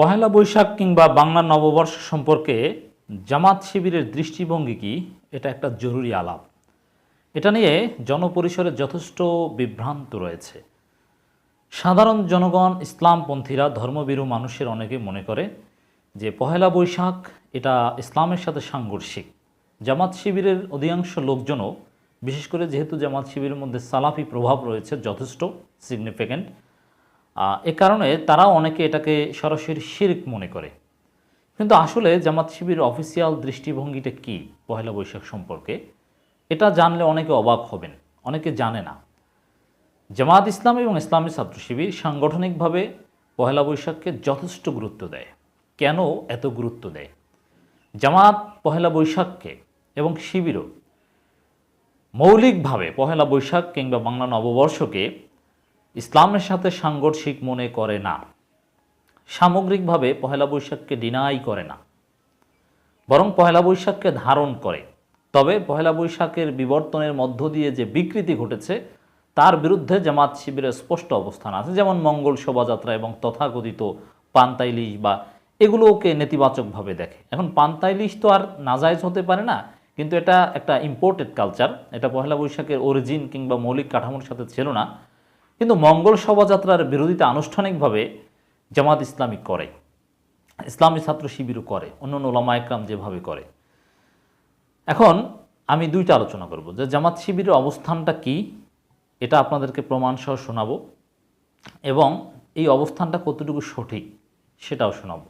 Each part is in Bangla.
পহেলা বৈশাখ কিংবা বাংলা নববর্ষ সম্পর্কে জামাত শিবিরের দৃষ্টিভঙ্গি কি? এটা একটা জরুরি আলাপ। এটা নিয়ে জনপরিসরে যথেষ্ট বিভ্রান্ত রয়েছে। সাধারণ জনগণ, ইসলামপন্থীরা ধর্মবিরু মানুষের অনেকে মনে করে যে পহেলা বৈশাখ এটা ইসলামের সাথে সাংঘর্ষিক। জামাত শিবিরের অধিকাংশ লোকজনও, বিশেষ করে যেহেতু জামাত শিবিরের মধ্যে সালাফি প্রভাব রয়েছে, যথেষ্ট সিগনিফিক্যান্ট এ কারণে তারা অনেকে এটাকে সরাসরি শিরক মনে করে। কিন্তু আসলে জামাত শিবির অফিসিয়াল দৃষ্টিভঙ্গিটা কি পহেলা বৈশাখ সম্পর্কে, এটা জানলে অনেকে অবাক হবেন, অনেকে জানে না। জামাত ইসলাম এবং ইসলামী ছাত্র শিবির সাংগঠনিকভাবে পহেলা বৈশাখকে যথেষ্ট গুরুত্ব দেয়। কেন এত গুরুত্ব দেয়? জামাত পহেলা বৈশাখকে এবং শিবিরও মৌলিকভাবে পহেলা বৈশাখ কিংবা বাংলা নববর্ষকে ইসলামের সাথে সাংঘর্ষিক মনে করে না। সামগ্রিকভাবে পহেলা বৈশাখকে ডিনাই করে না। বরং পহেলা বৈশাখকে ধারণ করে। তবে পহেলা বৈশাখের বিবর্তনের মধ্য দিয়ে যে বিকৃতি ঘটেছে, তার বিরুদ্ধে জামাত শিবিরের স্পষ্ট অবস্থান আছে। যেমন মঙ্গল শোভাযাত্রা এবং তথাকথিত পান্তাইলিশ বা এগুলোকে নেতিবাচকভাবে দেখে। এখন পান্তাইলিশ তো আর নাজায়জ হতে পারে না, কিন্তু এটা একটা ইম্পোর্টেড কালচার এটা পহেলা বৈশাখের অরিজিন কিংবা মৌলিক কাঠামোর সাথে ছিল না। কিন্তু মঙ্গল শোভাযাত্রার বিরোধিতা আনুষ্ঠানিকভাবে জামাত ইসলামী করে। ইসলামী ছাত্র শিবিরও করে অন্য ওলামা একরাম যেভাবে করে। এখন আমি দুইটা আলোচনা করব, যে জামাত শিবিরের অবস্থানটা কি, এটা আপনাদেরকে প্রমাণ সহ শোনাবো এবং এই অবস্থানটা কতটুকু সঠিক সেটাও শোনাবো।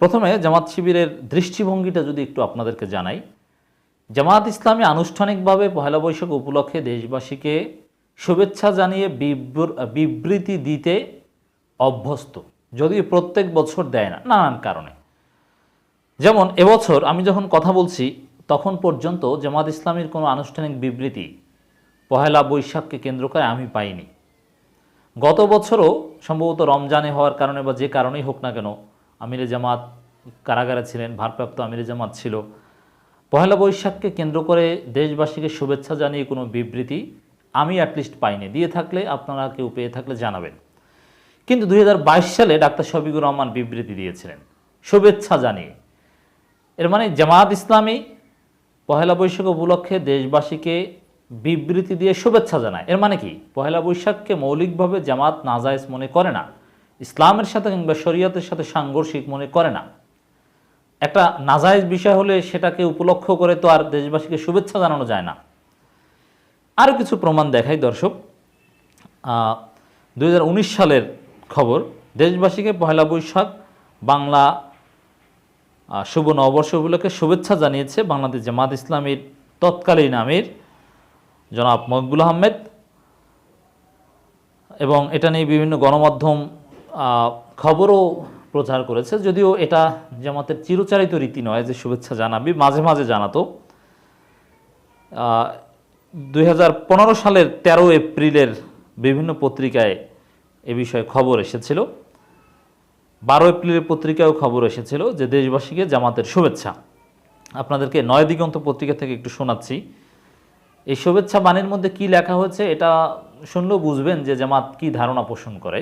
প্রথমে জামাত শিবিরের দৃষ্টিভঙ্গিটা যদি একটু আপনাদেরকে জানাই, জামাত ইসলামী আনুষ্ঠানিকভাবে পহেলা বৈশাখ উপলক্ষে দেশবাসীকে শুভেচ্ছা জানিয়ে বিবৃতি দিতে অভ্যস্ত। যদিও প্রত্যেক বছর দেয় না, নানান কারণে। যেমন, এবছর আমি যখন কথা বলছি, তখন পর্যন্ত জামাত ইসলামের কোনো আনুষ্ঠানিক বিবৃতি পহেলা বৈশাখকে কেন্দ্র করে আমি পাইনি। গত বছরও সম্ভবত রমজানে হওয়ার কারণে বা যে কারণেই হোক না কেন, আমিরে জামাত কারাগারে ছিলেন, ভারপ্রাপ্ত আমিরে জামাত ছিল। পহেলা বৈশাখকে কেন্দ্র করে দেশবাসীকে শুভেচ্ছা জানিয়ে কোনো বিবৃতি আমি অ্যাটলিস্ট পাইনি। দিয়ে থাকলে আপনারা কেউ পেয়ে থাকলে জানাবেন। কিন্তু দুই হাজার বাইশ সালে ডাক্তার শফিকুর রহমান বিবৃতি দিয়েছিলেন। শুভেচ্ছা জানিয়ে। এর মানে জামায়াত ইসলামী পহেলা বৈশাখ উপলক্ষে দেশবাসীকে বিবৃতি দিয়ে শুভেচ্ছা জানায়। এর মানে কি? পহেলা বৈশাখকে মৌলিকভাবে জামাত নাজায়েজ মনে করে না। ইসলামের সাথে কিংবা শরীয়তের সাথে সাংঘর্ষিক মনে করে না। একটা নাজায়েজ বিষয় হলে সেটাকে উপলক্ষ করে তো আর দেশবাসীকে শুভেচ্ছা জানানো যায় না। আরও কিছু প্রমাণ দেখাই, দর্শক। দু হাজার উনিশ সালের খবর, দেশবাসীকে পহেলা বৈশাখ বাংলা শুভ নববর্ষ উপলক্ষে শুভেচ্ছা জানিয়েছে বাংলাদেশ জামাত ইসলামীর তৎকালীন আমির জনাব মকবুল আহমেদ এবং এটা নিয়ে বিভিন্ন গণমাধ্যম খবরও প্রচার করেছে। যদিও এটা জামাতের চিরচারিত রীতি নয় যে শুভেচ্ছা জানাবি, মাঝে মাঝে জানাতো। দুই হাজার পনেরো সালের ১৩ এপ্রিলের বিভিন্ন পত্রিকায় এ বিষয়ে খবর এসেছিল। বারো এপ্রিলের পত্রিকায়ও খবর এসেছিল যে দেশবাসীকে জামাতের শুভেচ্ছা। আপনাদেরকে নয় দিগন্ত পত্রিকা থেকে একটু শোনাচ্ছি। এই শুভেচ্ছা বাণীর মধ্যে কি লেখা হয়েছে এটা শুনলেও বুঝবেন যে জামাত কি ধারণা পোষণ করে।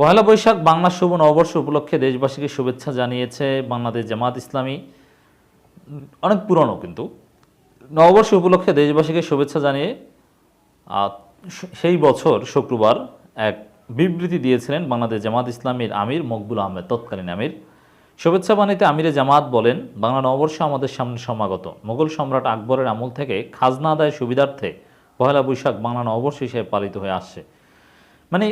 পহেলা বৈশাখ বাংলা শুভ নববর্ষ উপলক্ষে দেশবাসীকে শুভেচ্ছা জানিয়েছে বাংলাদেশ জামাত ইসলামী। অনেক পুরনো কিন্তু। নববর্ষ উপলক্ষে দেশবাসীকে শুভেচ্ছা জানিয়ে সেই বছর শুক্রবার এক বিবৃতি দিয়েছিলেন বাংলাদেশ জামাত ইসলামীর আমির মকবুল আহমেদ, তৎকালীন আমির। শুভেচ্ছা বাণীতে আমিরে জামাত বলেন, বাংলা নববর্ষ আমাদের সামনে সমাগত। মোগল সম্রাট আকবরের আমল থেকে খাজনা আদায় সুবিধার্থে পহেলা বৈশাখ বাংলা নববর্ষ হিসেবে পালিত হয়ে আসছে। মানে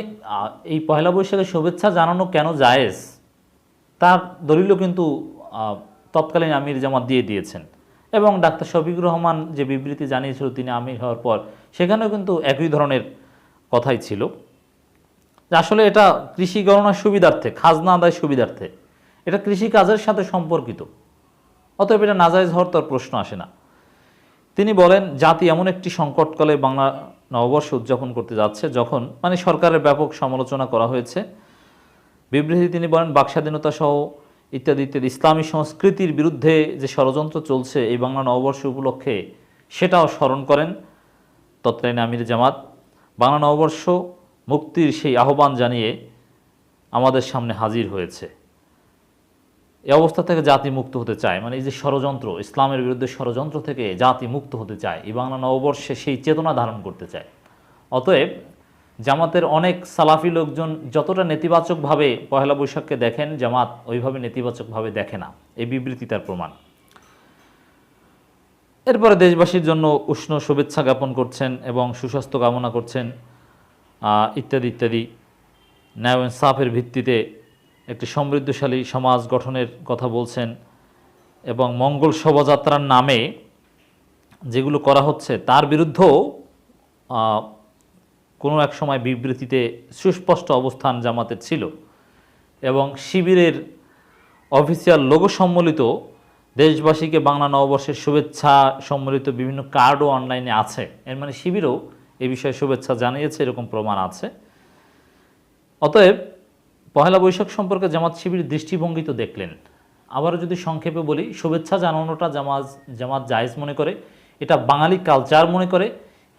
এই পহেলা বৈশাখে শুভেচ্ছা জানানো কেন জায়েজ? তার দলিলও কিন্তু তৎকালীন আমির জামাত দিয়ে দিয়েছেন। এবং ডাক্তার শফিকুর রহমান যে বিবৃতি জানিয়েছিল তিনি আমির হওয়ার পর, সেখানেও কিন্তু একই ধরনের কথাই ছিল। আসলে এটা কৃষি গণনার সুবিধার্থে, খাজনা আদায় সুবিধার্থে। এটা কৃষি কাজের সাথে সম্পর্কিত। অতএব এটা নাজায়জ হওয়ার তোর প্রশ্ন আসে না। তিনি বলেন, জাতি এমন একটি সংকটকালে বাংলা নববর্ষ উদযাপন করতে যাচ্ছে যখন মানে সরকারের ব্যাপক সমালোচনা করা হয়েছে। বিবৃতি তিনি বলেন বাক স্বাধীনতা সহ ইত্যাদি ইত্যাদি। ইসলামী সংস্কৃতির বিরুদ্ধে যে ষড়যন্ত্র চলছে এই বাংলা নববর্ষ উপলক্ষে, সেটাও স্মরণ করেন তৎকালীন আমির জামাত। বাংলা নববর্ষ মুক্তির সেই আহ্বান জানিয়ে আমাদের সামনে হাজির হয়েছে। এই অবস্থা থেকে জাতি মুক্ত হতে চায়। মানে এই যে ষড়যন্ত্র, ইসলামের বিরুদ্ধে ষড়যন্ত্র থেকে জাতি মুক্ত হতে চায়। এই বাংলা নববর্ষে সেই চেতনা ধারণ করতে চায়। অতএব জামাতের অনেক সালাফি লোকজন যতটা নেতিবাচকভাবে পহেলা বৈশাখকে দেখেন, জামাত ওইভাবে নেতিবাচকভাবে দেখে না। এই বিবৃতি তার প্রমাণ। এরপরে দেশবাসীর জন্য উষ্ণ শুভেচ্ছা জ্ঞাপন করছেন এবং সুস্বাস্থ্য কামনা করছেন ইত্যাদি ইত্যাদি। ন্যায় ও ইনসাফের ভিত্তিতে একটি সমৃদ্ধশালী সমাজ গঠনের কথা বলছেন এবং মঙ্গল শোভাযাত্রার নামে যেগুলো করা হচ্ছে, তার বিরুদ্ধেও কোনো এক সময় বিবৃতিতে সুস্পষ্ট অবস্থান জামাতের ছিল এবং শিবিরের অফিসিয়াল লোগো সম্বলিত দেশবাসীকে বাংলা নববর্ষের শুভেচ্ছা সম্বলিত বিভিন্ন কার্ডও অনলাইনে আছে। এর মানে শিবিরও এ বিষয়ে শুভেচ্ছা জানিয়েছে, এরকম প্রমাণ আছে। অতএব পহেলা বৈশাখ সম্পর্কে জামাত শিবির দৃষ্টিভঙ্গি তো দেখলেন। আবারও যদি সংক্ষেপে বলি, শুভেচ্ছা জানানোটা জামাজ জামাত জায়েজ মনে করে, এটা বাঙালি কালচার মনে করে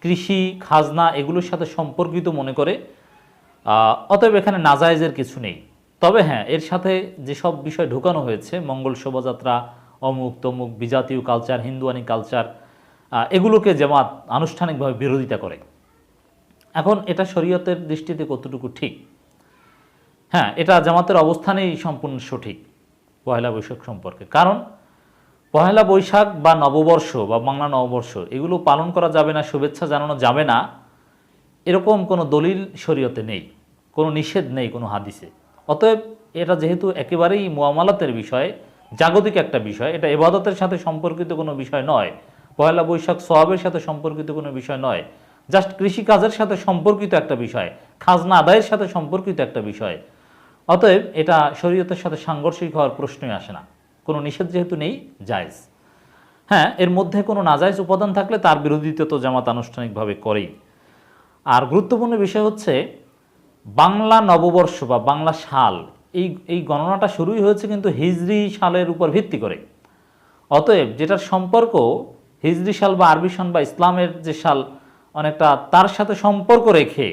কৃষি, খাজনা এগুলোর সাথে সম্পর্কিত মনে করে। অতএব এখানে নাজায়েজের কিছু নেই। তবে হ্যাঁ এর সাথে যেসব বিষয় ঢোকানো হয়েছে, মঙ্গল শোভাযাত্রা, অমুক তমুক বিজাতীয় কালচার হিন্দুয়ানি কালচার এগুলোকে জামাত আনুষ্ঠানিকভাবে বিরোধিতা করে। এখন এটা শরীয়তের দৃষ্টিতে কতটুকু ঠিক? হ্যাঁ এটা জামাতের অবস্থানেই সম্পূর্ণ সঠিক পয়লা বৈশাখ সম্পর্কে। কারণ পয়লা বৈশাখ বা নববর্ষ বা বাংলা নববর্ষ, এগুলো পালন করা যাবে না, শুভেচ্ছা জানানো যাবে না। এরকম কোনো দলিল শরীয়তে নেই, কোনো নিষেধ নেই, কোনো হাদিসে। অতএব এটা যেহেতু একেবারেই মুয়ামালাতের বিষয়, জাগতিক একটা বিষয়, এটা এবাদতের সাথে সম্পর্কিত কোনো বিষয় নয় পয়লা বৈশাখ সোয়াবের সাথে সম্পর্কিত কোনো বিষয় নয়, জাস্ট কৃষিকাজের সাথে সম্পর্কিত একটা বিষয়, খাজনা আদায়ের সাথে সম্পর্কিত একটা বিষয়। অতএব এটা শরীয়তের সাথে সাংঘর্ষিক হওয়ার প্রশ্নই আসে না। কোনো নিষেধ যেহেতু নেই, জায়েজ। হ্যাঁ এর মধ্যে কোনো নাজায়েজ উপাদান থাকলে তার বিরোধিতা তো জামাত আনুষ্ঠানিকভাবে করেই। আর গুরুত্বপূর্ণ বিষয় হচ্ছে, বাংলা নববর্ষ বা বাংলা সাল, এই এই গণনাটা শুরুই হয়েছে কিন্তু হিজরি সালের উপর ভিত্তি করে। অতএব যেটার সম্পর্ক হিজরি সাল বা আরবি সন বা ইসলামের যে সাল, অনেকটা তার সাথে সম্পর্ক রেখে,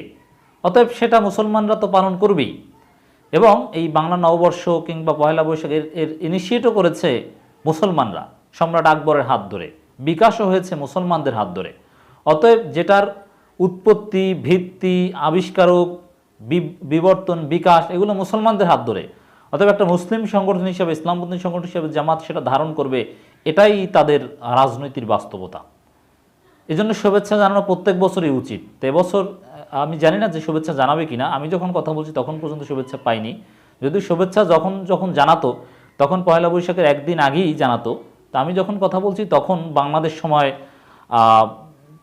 অতএব সেটা মুসলমানরা তো পালন করবেই। এবং এই বাংলা নববর্ষ কিংবা পয়লা বৈশাখ এর ইনিশিয়েটও করেছে মুসলমানরা, সম্রাট আকবরের হাত ধরে। বিকাশও হয়েছে মুসলমানদের হাত ধরে। অতএব যেটার উৎপত্তি, ভিত্তি, আবিষ্কারক বিবর্তন, বিকাশ, এগুলো মুসলমানদের হাত ধরে। অতএব একটা মুসলিম সংগঠন হিসেবে, ইসলামপন্থী সংগঠন হিসেবে জামাত সেটা ধারণ করবে, এটাই তাদের রাজনৈতিক বাস্তবতা। এই জন্য শুভেচ্ছা জানানো প্রত্যেক বছরই উচিত। তো এবছর আমি জানি না যে শুভেচ্ছা জানাবে কিনা। আমি যখন কথা বলছি তখন পর্যন্ত শুভেচ্ছা পাইনি। যদি শুভেচ্ছা যখন যখন জানাতো, তখন পয়লা বৈশাখের একদিন আগেই জানাতো। তা আমি যখন কথা বলছি তখন বাংলাদেশ সময়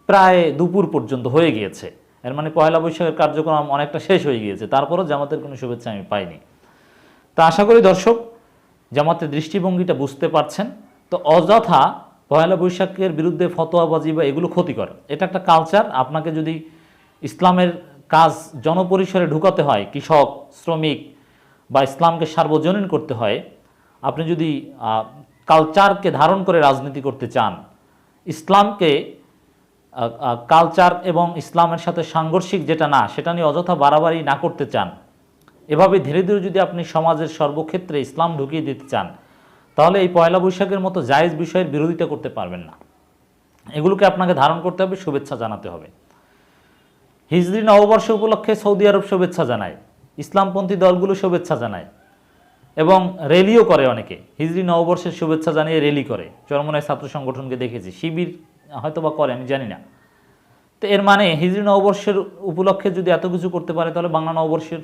প্রায় দুপুর পর্যন্ত হয়ে গিয়েছে। এর মানে পয়লা বৈশাখের কার্যক্রম অনেকটা শেষ হয়ে গিয়েছে। তারপরও জামাতের কোনো শুভেচ্ছা আমি পাইনি। তা আশা করি দর্শক, জামাতের দৃষ্টিভঙ্গিটা বুঝতে পারছেন। তো অযথা পয়লা বৈশাখের বিরুদ্ধে ফতোয়াবাজি বা এগুলো ক্ষতিকর। এটা একটা কালচার আপনাকে যদি ইসলামের কাজ জনপরিসরে ঢুকাতে হয়, কৃষক, শ্রমিক বা ইসলামকে সার্বজনীন করতে হয়, আপনি যদি কালচারকে ধারণ করে রাজনীতি করতে চান, ইসলামকে কালচার এবং ইসলামের সাথে সাংঘর্ষিক যেটা না, সেটা নিয়ে অযথা বাড়াবাড়ি না করতে চান, এভাবে ধীরে ধীরে যদি আপনি সমাজের সর্বক্ষেত্রে ইসলাম ঢুকিয়ে দিতে চান, তাহলে এই পয়লা বৈশাখের মতো জায়েজ বিষয়ের বিরোধিতা করতে পারবেন না। এগুলোকে আপনাকে ধারণ করতে হবে, শুভেচ্ছা জানাতে হবে। হিজরি নববর্ষ উপলক্ষে সৌদি আরব শুভেচ্ছা জানায়, ইসলামপন্থী দলগুলো শুভেচ্ছা জানায় এবং র্যালিও করে অনেকে। হিজরি নববর্ষের শুভেচ্ছা জানিয়ে র্যালি করে। চরমনায় ছাত্র সংগঠনকে দেখেছি। শিবির হয়তো বা করে, আমি জানি না। তো এর মানে হিজরি নববর্ষের উপলক্ষে যদি এত কিছু করতে পারে, তাহলে বাংলা নববর্ষের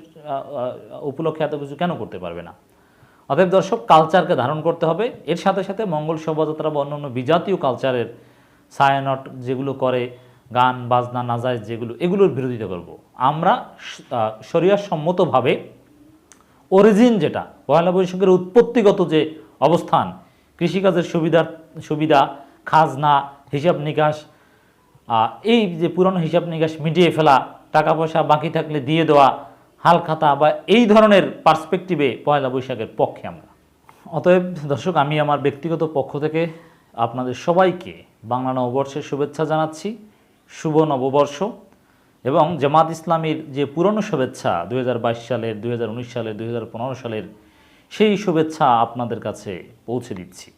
উপলক্ষে এত কিছু কেন করতে পারবে না? অতএব দর্শক কালচারকে ধারণ করতে হবে। এর সাথে সাথে মঙ্গল শোভাযাত্রা বা অন্যান্য বিজাতীয় কালচারের ছায়ানট যেগুলো করে গান, বাজনা নাজাইজ যেগুলো, এগুলোর বিরোধিতা করব। আমরা সম্মতভাবে অরিজিন যেটা, পয়লা বৈশাখের উৎপত্তিগত যে অবস্থান, কৃষিকাজের সুবিধার, সুবিধা, খাজনা, হিসাব নিকাশ এই যে পুরনো হিসাব নিকাশ মিটিয়ে ফেলা টাকা পয়সা বাকি থাকলে দিয়ে দেওয়া, হাল খাতা বা এই ধরনের পার্সপেক্টিভে পয়লা বৈশাখের পক্ষে আমরা। অতএব দর্শক, আমি আমার ব্যক্তিগত পক্ষ থেকে আপনাদের সবাইকে বাংলা নববর্ষের শুভেচ্ছা জানাচ্ছি। শুভ নববর্ষ এবং জামাত ইসলামের যে পুরনো শুভেচ্ছা দু হাজার বাইশ সালের দু হাজার উনিশ সালের, দুই হাজার পনেরো সালের, সেই শুভেচ্ছা আপনাদের কাছে পৌঁছে দিচ্ছি।